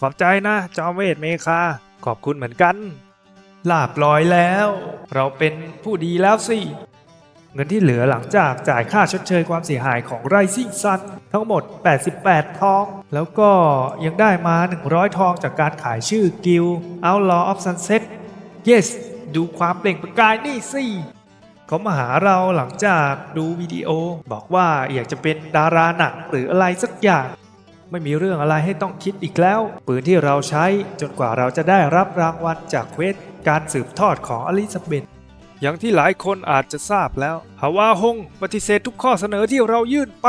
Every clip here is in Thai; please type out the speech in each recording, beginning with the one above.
ขอบใจนะ จอมเวทเมคา ขอบคุณเหมือนกัน ลาบลอยแล้ว เราเป็นผู้ดีแล้วสิ เงินที่เหลือหลังจากจ่ายค่าชดเชยความเสียหายของไรซิ่งซันทั้งหมด 88 ทอง แล้วก็ยังได้มา 100 ทองจากการขายชื่อกิล Outlaw of Sunset yes ดูความเปล่งประกายนี่สิเขามาหาเราหลังจากดูวิดีโอ บอกว่าอยากจะเป็นดาราหนังหรืออะไรสักอย่าง ไม่มีเรื่องอะไรให้ต้องคิดอีกแล้ว ปืนที่เราใช้จนกว่าเราจะได้รับรางวัลจากเควสการสืบทอดของอลิซาเบธอย่างที่หลายคนอาจจะทราบแล้วฮาวาฮงปฏิเสธทุกข้อเสนอที่เรายื่นไป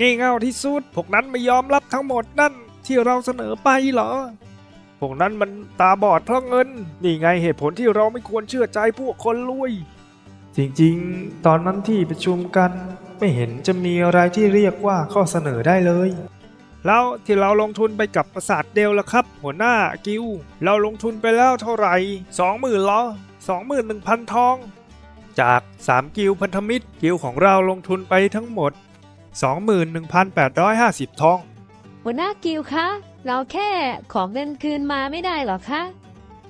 งี่เง่าที่สุดพวกนั้นไม่ยอมรับทั้งหมดนั่นที่เราเสนอไปเหรอ พวกนั้นมันตาบอดเพราะเงิน นี่ไงเหตุผลที่เราไม่ควรเชื่อใจพวกคนรวย จริงๆ ตอนนั้นที่ประชุมกันไม่เห็นจะมีอะไรที่เรียกว่าข้อเสนอได้เลย แล้วที่เราลงทุนไปกับประสาทเดลล่ะครับ หัวหน้ากิวเราลงทุนไปแล้วเท่าไหร่สองหมื่นล้อสองหมื่นหนึ่งพันทอง จาก 3 กิวพันธมิตร กิวของเราลงทุนไปทั้งหมด 21,850 ทอง หัวหน้ากิลคะ เราแค่ขอเงินคืนมาไม่ได้เหรอคะ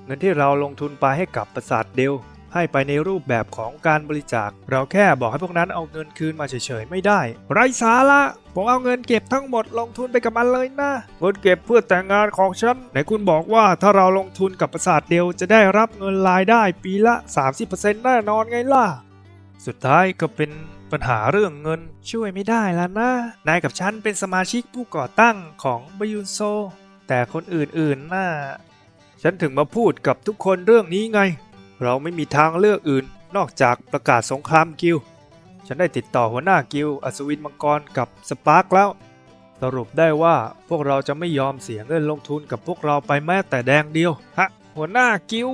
เงินที่เราลงทุนไปให้กับประสาทเดล ให้ไปในรูปแบบของการบริจาค เราแค่บอกให้พวกนั้นเอาเงินคืนมาเฉยๆไม่ได้ ไรสาระผมเอาเงินเก็บทั้งหมดลงทุนไปกับมันเลยนะเงินเก็บเพื่อแต่งงานของฉันไหนคุณบอกว่าถ้าเราลงทุนกับประสาทเดลจะได้รับเงินรายได้ปีละ 30%แน่นอนไงล่ะ สุดท้ายก็เป็นปัญหาเรื่องเงินช่วยไม่ได้แล้วนะ นายกับฉันเป็นสมาชิกผู้ก่อตั้งของบยุนโซ แต่คนอื่นๆน่าฉันถึงมาพูดกับทุกคนเรื่องนี้ไง เราไม่มีทางเลือกอื่น นอกจากประกาศสงครามกิลฉันได้ติดต่อหัวหน้ากิลอัศวินมังกรกับสปาร์กแล้ว สรุปได้ว่าพวกเราจะไม่ยอมเสียเงินลงทุนกับพวกเราไปแม้แต่แดงเดียว ฮะ หัวหน้ากิล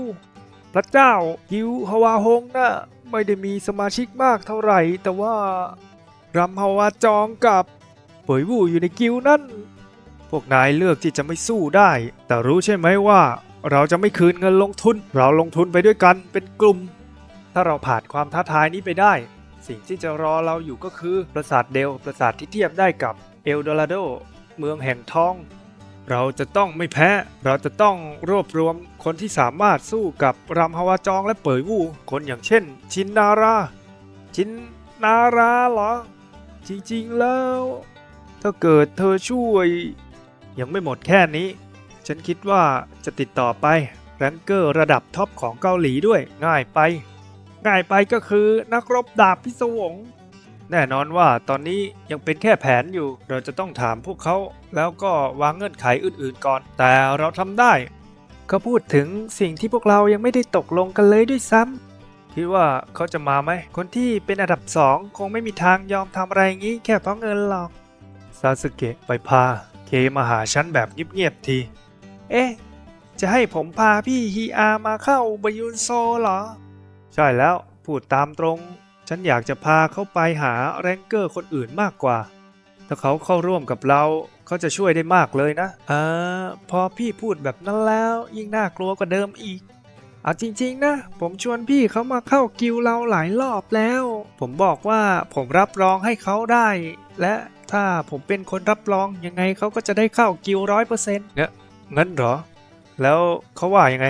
พระเจ้ากิลฮาวาฮงน่ะไม่ได้มีสมาชิกมากเท่าไหร่ แต่ว่ารำฮาวาจองกับเป่ยวู่อยู่ในกิลนั่น พวกนายเลือกที่จะไม่สู้ได้ แต่รู้ใช่ไหมว่า เราจะไม่คืนเงินลงทุน เราลงทุนไปด้วยกันเป็นกลุ่ม ถ้าเราผ่านความท้าทายนี้ไปได้ สิ่งที่จะรอเราอยู่ก็คือปราสาทเดลปราสาทที่เทียบได้กับเอลโดราโด เมืองแห่งทอง เราจะต้องไม่แพ้ เราจะต้องรวบรวมคนที่สามารถสู้กับรำฮาวาจองและเป่ยวูคนอย่างเช่น ชินนารา ชินนาราเหรอ จริงๆแล้ว ถ้าเกิดเธอช่วย ยังไม่หมดแค่นี้ ฉันคิดว่าจะติดต่อไปแรงเกอร์ระดับท็อปของเกาหลีด้วยง่ายไป ง่ายไปก็คือนักรบดาบพิศวง แน่นอนว่าตอนนี้ยังเป็นแค่แผนอยู่ เราจะต้องถามพวกเขาแล้วก็วางเงื่อนไขอื่นๆก่อน แต่เราทำได้เขาพูดถึงสิ่งที่พวกเรายังไม่ได้ตกลงกันเลยด้วยซ้ำคิดว่าเขาจะมาไหม คนที่เป็นอันดับสองคงไม่มีทางยอมทำอะไรงี้แค่เพราะเงินหรอกซาสึเกะไปพาเคมาหาฉันแบบเงียบๆที เอ๊ะ จะให้ผมพาพี่ฮีอามาเข้าบยุนโซเหรอ ใช่แล้ว พูดตามตรง ฉันอยากจะพาเขาไปหาแรงเกอร์คนอื่นมากกว่า ถ้าเขาเข้าร่วมกับเราเขาจะช่วยได้มากเลยนะเออพอพี่พูดแบบนั้นแล้ว ยิ่งน่ากลัวกว่าเดิมอีกเอาจริงๆนะ ผมชวนพี่เขามาเข้ากิวเราหลายรอบแล้ว ผมบอกว่าผมรับรองให้เขาได้ และถ้าผมเป็นคนรับรองยังไงเขาก็จะได้เข้ากิวร้อยเปอร์เซ็นต์เงี้ย งั้นเหรอ แล้วเขาว่ายังไง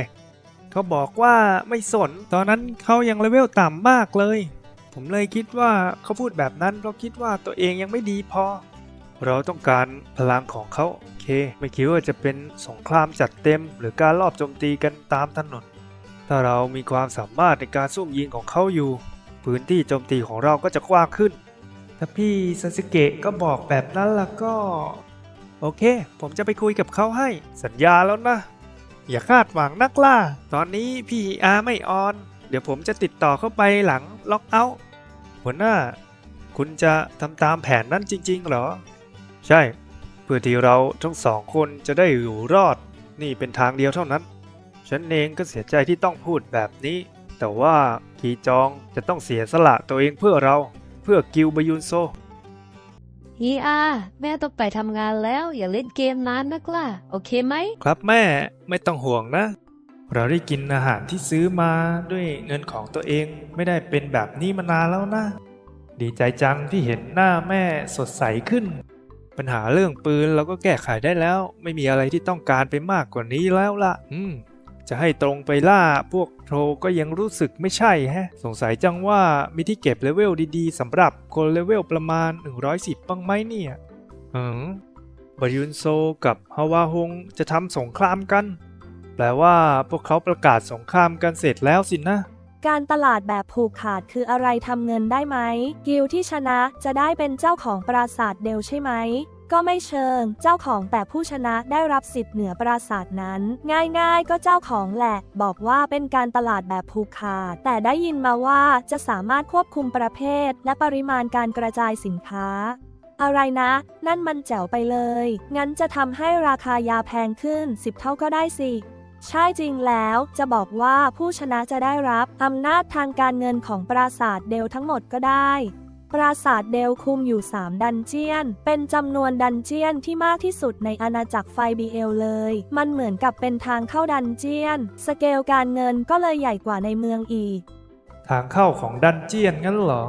เขาบอกว่าไม่สน ตอนนั้นเขายังเลเวลต่ำมากเลย ผมเลยคิดว่าเขาพูดแบบนั้นเพราะคิดว่าตัวเองยังไม่ดีพอ เราต้องการพลังของเขาโอเค ไม่คิดว่าจะเป็นสงครามจัดเต็ม หรือการลอบโจมตีกันตามถนน ถ้าเรามีความสามารถในการซุ่มยิงของเขาอยู่ พื้นที่โจมตีของเราก็จะกว้างขึ้น ถ้าพี่ซาสึเกะก็บอกแบบนั้นล้วก็ โอเค ผมจะไปคุยกับเขาให้ สัญญาแล้วนะ อย่าคาดหวังนักล่า ตอนนี้พี่อาไม่ออน เดี๋ยวผมจะติดต่อเข้าไปหลังล็อกเอาท์หัวหน้า คุณจะทำตามแผนนั้นจริง ๆ เหรอ ใช่ เพื่อที่เราทั้งสองคนจะได้อยู่รอด นี่เป็นทางเดียวเท่านั้น ฉันเองก็เสียใจที่ต้องพูดแบบนี้ แต่ว่าคีจองจะต้องเสียสละตัวเองเพื่อเรา เพื่อกิวบยุนโซ ฮีอาแม่ต้องไปทำงานแล้ว อย่าเล่นเกมนานนักล่ะ โอเคไหม ครับแม่ไม่ต้องห่วงนะ เราได้กินอาหารที่ซื้อมาด้วยเงินของตัวเองไม่ได้เป็นแบบนี้มานานแล้วนะ ดีใจจังที่เห็นหน้าแม่สดใสขึ้นปปัญหาเรื่องปืนเราก็แก้ไขได้แล้ว ไม่มีอะไรที่ต้องการไปมากกว่านี้แล้วล่ะ อืม จะให้ตรงไปล่าพวกโทรก็ยังรู้สึกไม่ใช่แฮะ สงสัยจังว่ามีที่เก็บเลเวลดีๆสำหรับคนเลเวลประมาณ 110 บ้างไหมเนี่ยอืมบายุนโซกับฮาวาฮงจะทำสงครามกัน แปลว่าพวกเขาประกาศสงครามกันเสร็จแล้วสินะ การตลาดแบบผูกขาดคืออะไรทำเงินได้ไหม กิลที่ชนะจะได้เป็นเจ้าของปราสาทเดลใช่ไหม ก็ไม่เชิง เจ้าของแต่ผู้ชนะได้รับสิทธิ์เหนือปราสาทนั้น ง่ายๆ ก็เจ้าของแหละ บอกว่าเป็นการตลาดแบบผูกขาด แต่ได้ยินมาว่าจะสามารถควบคุมประเภท และปริมาณการกระจายสินค้าอะไรนะ นั่นมันแจ๋วไปเลย งั้นจะทำให้ราคายาแพงขึ้น 10 เท่าก็ได้สิ ใช่จริงแล้ว จะบอกว่าผู้ชนะจะได้รับอำนาจทางการเงินของปราสาทเดลทั้งหมดก็ได้ ปราสาทเดลคุมอยู่ 3 ดันเจียน เป็นจำนวนดันเจียนที่มากที่สุดในอาณาจักรไฟบีเอลเลย มันเหมือนกับเป็นทางเข้าดันเจียน สเกลการเงินก็เลยใหญ่กว่าในเมืองอีก ทางเข้าของดันเจียนงั้นเหรอ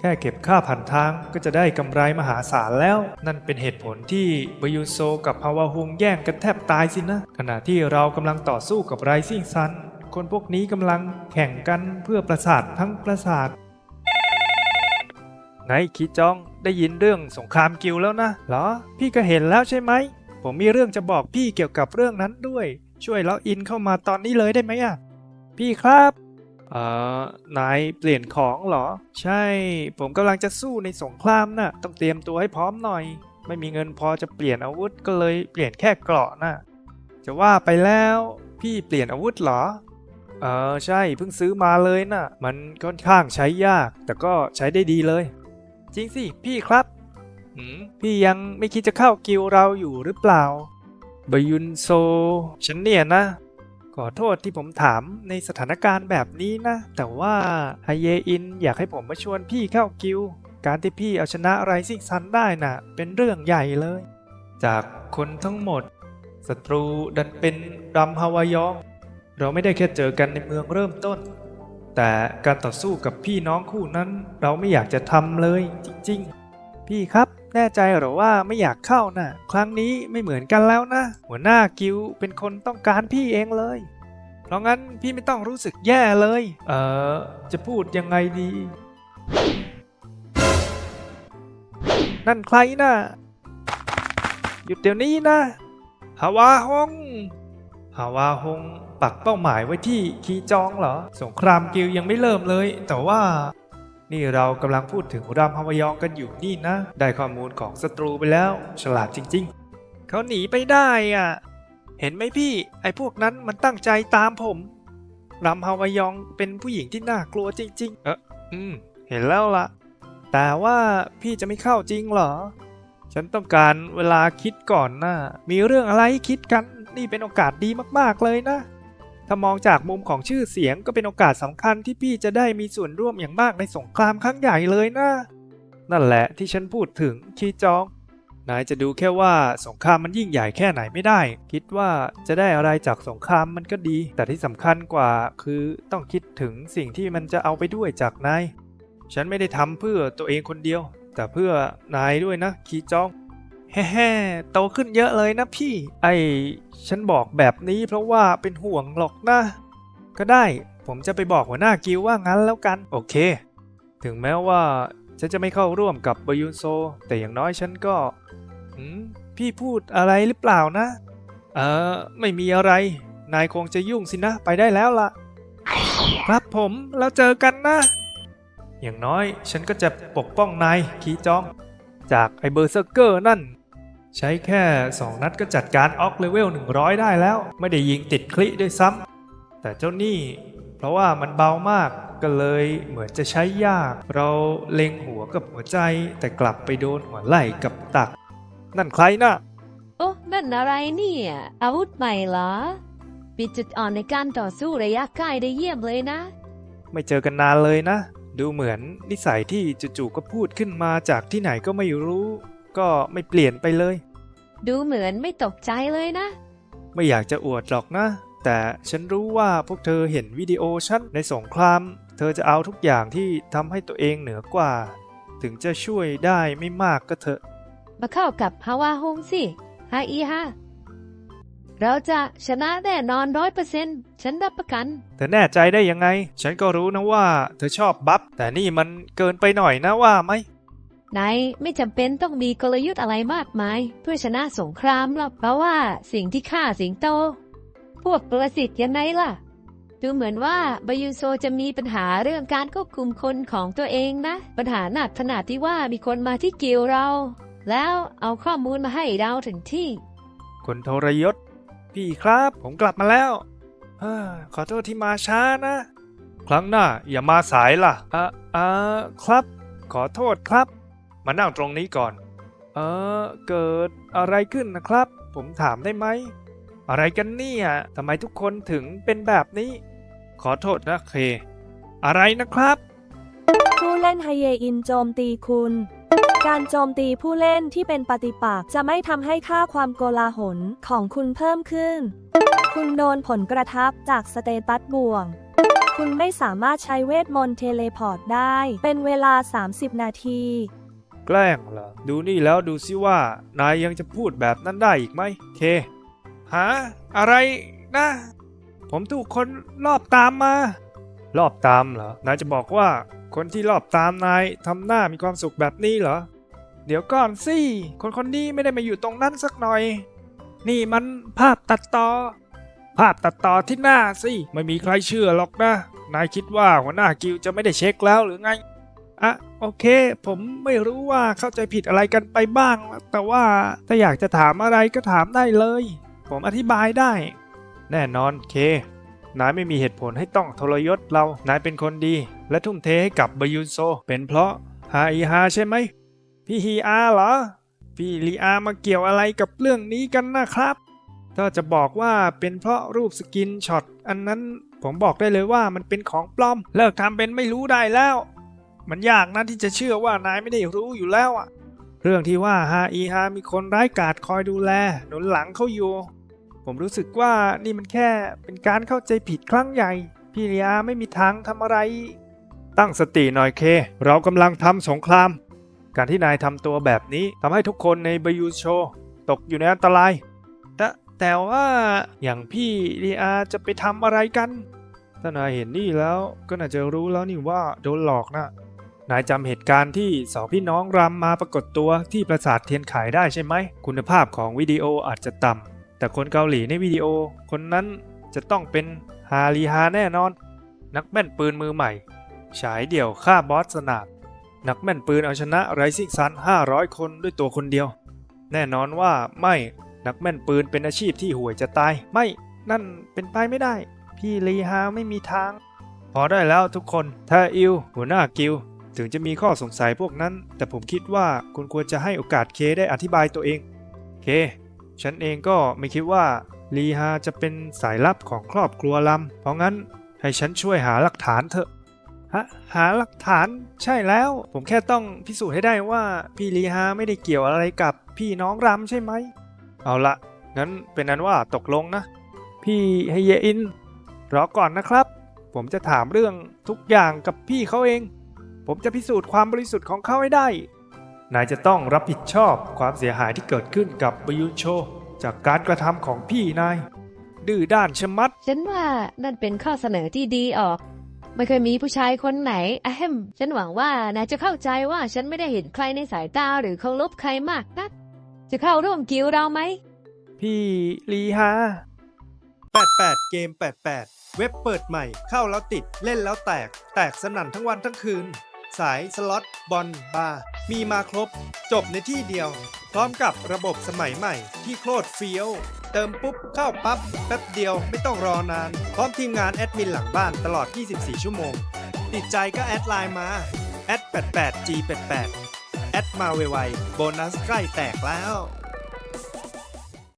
แค่เก็บค่าผ่านทางก็จะได้กำไรมหาศาลแล้ว นั่นเป็นเหตุผลที่บยูโซกับฮาวาฮงแย่งกันแทบตายสินะ ขณะที่เรากำลังต่อสู้กับไรซิ่งซัน คนพวกนี้กำลังแข่งกันเพื่อประสาททั้งประสาท ไงคีจองได้ยินเรื่องสงครามกิลด์แล้วนะเหรอ พี่ก็เห็นแล้วใช่ไหม ผมมีเรื่องจะบอกพี่เกี่ยวกับเรื่องนั้นด้วย ช่วยล็อกอินเข้ามาตอนนี้เลยได้ไหมอะ พี่ครับเอ่อนายเปลี่ยนของเหรอ ใช่ ผมกำลังจะสู้ในสงครามน่ะ ต้องเตรียมตัวให้พร้อมหน่อย ไม่มีเงินพอจะเปลี่ยนอาวุธก็เลยเปลี่ยนแค่เกราะน่ะจะว่าไปแล้วพี่เปลี่ยนอาวุธเหรอเออใช่เพิ่งซื้อมาเลยน่ะ มันค่อนข้างใช้ยาก แต่ก็ใช้ได้ดีเลย จริงสิ พี่ครับ หืมพี่ยังไม่คิดจะเข้ากิลด์เราอยู่หรือเปล่าบายุนโซ ฉันเนี่ยนะ ขอโทษที่ผมถามในสถานการณ์แบบนี้นะ แต่ว่าฮเยอินอยากให้ผมมาชวนพี่เข้ากิลด์การที่พี่เอาชนะไรซิ่งซันได้น่ะ เป็นเรื่องใหญ่เลย จากคนทั้งหมดศัตรูดันเป็นรัมฮาวายอง เราไม่ได้แค่เจอกันในเมืองเริ่มต้น แต่การต่อสู้กับพี่น้องคู่นั้น เราไม่อยากจะทำเลยจริงๆ พี่ครับ แน่ใจหรอว่าไม่อยากเข้าน่ะ ครั้งนี้ไม่เหมือนกันแล้วนะ หัวหน้ากิลเป็นคนต้องการพี่เองเลยเพราะงั้นพี่ไม่ต้องรู้สึกแย่เลย เออจะพูดยังไงดี นั่นใครนะ่ะหยุดเดี๋ยวนี้นะฮาวาฮง ฮาวาฮงปักเป้าหมายไว้ที่คีจองเหรอ สงครามกิลยังไม่เริ่มเลย แต่ว่า นี่เรากำลังพูดถึงรามฮาวายองกันอยู่นี่นะ ได้ข้อมูลของศัตรูไปแล้ว ฉลาดจริง ๆ เขาหนีไปได้อะ เห็นไหมพี่ ไอ้พวกนั้นมันตั้งใจตามผมรำฮาวายองเป็นผู้หญิงที่น่ากลัวจริง ๆ เอออืม เห็นแล้วละแต่ว่าพี่จะไม่เข้าจริงเหรอ ฉันต้องการเวลาคิดก่อนนะมีเรื่องอะไรคิดกัน นี่เป็นโอกาสดีมากๆเลยนะ ถ้ามองจากมุมของชื่อเสียงก็เป็นโอกาสสำคัญที่พี่จะได้มีส่วนร่วมอย่างมากในสงครามครั้งใหญ่เลยนะ นั่นแหละที่ฉันพูดถึงคีจอง นายจะดูแค่ว่าสงครามมันยิ่งใหญ่แค่ไหนไม่ได้ คิดว่าจะได้อะไรจากสงครามมันก็ดี แต่ที่สำคัญกว่าคือต้องคิดถึงสิ่งที่มันจะเอาไปด้วยจากนาย ฉันไม่ได้ทำเพื่อตัวเองคนเดียว แต่เพื่อนายด้วยนะคีจอง แฮ่ๆโตขึ้นเยอะเลยนะพี่ ไอฉันบอกแบบนี้เพราะว่าเป็นห่วงหรอกนะ ก็ได้ ผมจะไปบอกหัวหน้ากิลด์ว่างั้นแล้วกัน โอเค ถึงแม้ว่าฉันจะไม่เข้าร่วมกับบยุนโซ แต่อย่างน้อยฉันก็หืมพี่พูดอะไรหรือเปล่านะ เออไม่มีอะไร นายคงจะยุ่งสินะ ไปได้แล้วล่ะครับผมแล้วเจอกันนะ อย่างน้อยฉันก็จะปกป้องนายคีจอง จากไอเบอร์เซอร์เกอร์นั่น ใช้แค่ 2 นัดก็จัดการออกเลเวล 100 ได้แล้ว ไม่ได้ยิงติดคลิด้วยซ้ำแต่เจ้านี่ เพราะว่ามันเบามากก็เลยเหมือนจะใช้ยาก เราเล็งหัวกับหัวใจ แต่กลับไปโดนหัวไหล่กับตัก นั่นใครนะโอ้นั่นอะไรเนี่ย อาวุธใหม่เหรอปิดจุดอ่อนในการต่อสู้ระยะใกล้ได้เยี่ยมเลยนะ ไม่เจอกันนานเลยนะ ดูเหมือนนิสัยที่จู่ๆก็พูดขึ้นมาจากที่ไหนก็ไม่รู้ ก็ไม่เปลี่ยนไปเลย ดูเหมือนไม่ตกใจเลยนะ ไม่อยากจะอวดหรอกนะ แต่ฉันรู้ว่าพวกเธอเห็นวิดีโอฉันในสงคราม เธอจะเอาทุกอย่างที่ทำให้ตัวเองเหนือกว่า ถึงจะช่วยได้ไม่มากก็เถอะ มาเข้ากับฮาวาฮงสิฮาอีฮา เราจะชนะแน่นอนร้อยเปอร์เซ็นต์ฉันรับประกัน เธอแน่ใจได้ยังไง ฉันก็รู้นะว่า เธอชอบบัฟแต่นี่มันเกินไปหน่อยนะว่าไหมนายไม่จำเป็นต้องมีกลยุทธ์อะไรมากมาย เพื่อชนะสงครามหรอกเพราะว่าสิ่งที่ฆ่าสิงโต พวกประสิทธิ์ยังไงล่ะ ดูเหมือนว่าบายูโซจะมีปัญหาเรื่องการควบคุมคนของตัวเองนะ ปัญหาหนักขนาดที่ว่ามีคนมาที่กิลด์เรา แล้วเอาข้อมูลมาให้เราถึงที่ คนทรยศ พี่ครับ ผมกลับมาแล้วเอ้อขอโทษที่มาช้านะ ครั้งหน้าอย่ามาสายล่ะอะอ่าครับ ขอโทษครับ มานั่งตรงนี้ก่อน เออเกิดอะไรขึ้นนะครับ ผมถามได้ไหม อะไรกันเนี่ยทำไมทุกคนถึงเป็นแบบนี้ ขอโทษนะเค อะไรนะครับ ผู้เล่นไฮเยอินโจมตีคุณ การโจมตีผู้เล่นที่เป็นปฏิปักษ์จะไม่ทำให้ค่าความโกลาหลของคุณเพิ่มขึ้น คุณโดนผลกระทบจากสเตตัสบ่วง คุณไม่สามารถใช้เวทมนต์เทเลพอร์ตได้ เป็นเวลา 30 นาที แกล้งเหรอ ดูนี่แล้วดูซิว่า นายยังจะพูดแบบนั้นได้อีกไหม เค หา อะไรนะ ผมถูกคนรอบตามมา รอบตามเหรอ นายจะบอกว่าคนที่รอบตามนายทำหน้ามีความสุขแบบนี้เหรอ เดี๋ยวก่อนสิ คนคนนี้ไม่ได้มาอยู่ตรงนั้นสักหน่อย นี่มันภาพตัดต่อ ภาพตัดต่อที่หน้าสิ ไม่มีใครเชื่อหรอกนะ นายคิดว่าหัวหน้ากิลด์จะไม่ได้เช็คแล้วหรือไง อะโอเค ผมไม่รู้ว่าเข้าใจผิดอะไรกันไปบ้าง แต่ว่าถ้าอยากจะถามอะไรก็ถามได้เลย ผมอธิบายได้ แน่นอนเคนายไม่มีเหตุผลให้ต้องทรยศเรา นายเป็นคนดี และทุ่มเทให้กับบยุนโซ เป็นเพราะฮาอีฮาใช่ไหม พี่ฮีอาเหรอ พี่ลีอามาเกี่ยวอะไรกับเรื่องนี้กันนะครับ ถ้าจะบอกว่าเป็นเพราะรูปสกินช็อตอันนั้นผมบอกได้เลยว่ามันเป็นของปลอม เลิกทำเป็นไม่รู้ได้แล้ว มันยากนะที่จะเชื่อว่านายไม่ได้รู้อยู่แล้วอะเรื่องที่ว่าฮาอีฮามีคนร้ายกาจคอยดูแล หนุนหลังเขาอยู่ ผมรู้สึกว่านี่มันแค่เป็นการเข้าใจผิดครั้งใหญ่ พี่ลียไม่มีทางทำอะไร ตั้งสติหน่อยเค เรากำลังทำสงคราม การที่นายทำตัวแบบนี้ทำให้ทุกคนในบายูโชตกอยู่ในอันตราย แต่แต่ว่าอย่างพี่ลียจะไปทำอะไรกันถ้านายเห็นนี่แล้วก็น่าจะรู้แล้วนี่ว่าโดนหลอกนะนายจำเหตุการณ์ที่สองพี่น้องรำมาปรากฏตัวที่ปราสาทเทียนขายได้ใช่ไหม คุณภาพของวิดีโออาจจะต่ำแต่คนเกาหลีในวิดีโอ คนนั้นจะต้องเป็นฮารีฮาแน่นอน นักแม่นปืนมือใหม่ ฉายเดี่ยวฆ่าบอสสนาม นักแม่นปืนเอาชนะไรซิ่งซัน500 คนด้วยตัวคนเดียว แน่นอนว่าไม่นักแม่นปืนเป็นอาชีพที่ห่วยจะตาย ไม่นั่นเป็นไปไม่ได้ พี่ลีฮาไม่มีทาง พอได้แล้วทุกคนถ้าอิวหัวหน้ากิลถึงจะมีข้อสงสัยพวกนั้น แต่ผมคิดว่าคุณควรจะให้โอกาสเคได้อธิบายตัวเอง เค ฉันเองก็ไม่คิดว่าลีฮาจะเป็นสายลับของครอบครัวลำเพราะงั้นให้ฉันช่วยหาหลักฐานเถอะ หาหลักฐานใช่แล้ว ผมแค่ต้องพิสูจน์ให้ได้ว่าพี่ลีฮาไม่ได้เกี่ยวอะไรกับพี่น้องรำใช่ไหม เอาละงั้นเป็นนั้นว่าตกลงนะ พี่ไฮเยอิน รอก่อนนะครับ ผมจะถามเรื่องทุกอย่างกับพี่เขาเอง ผมจะพิสูจน์ความบริสุทธิ์ของเขาให้ได้ นายจะต้องรับผิดชอบความเสียหายที่เกิดขึ้นกับบยุนโช จากการกระทำของพี่นายดื้อด้านชะมัด ฉันว่านั่นเป็นข้อเสนอที่ดีออก ไม่เคยมีผู้ชายคนไหนอะเฮมฉันหวังว่านายจะเข้าใจว่าฉันไม่ได้เห็นใครในสายตาหรือเคารพใครมากนัก จะเข้าร่วมกิลด์เราไหม พี่ลีฮา88 เกม 88 เว็บเปิดใหม่ เข้าแล้วติด เล่นแล้วแตก แตกสนั่นทั้งวันทั้งคืน สาย สล็อต บอล บาร์ มีมาครบ จบในที่เดียว พร้อมกับระบบสมัยใหม่ที่โคตรเฟี้ยว เติมปุ๊บ เข้าปั๊บแป๊บเดียวไม่ต้องรอนาน พร้อมทีมงานแอดมินหลังบ้านตลอด 24 ชั่วโมง ติดใจก็แอดไลน์มาแอด88 G88 แอดมาไวๆโบนัสใกล้แตกแล้ว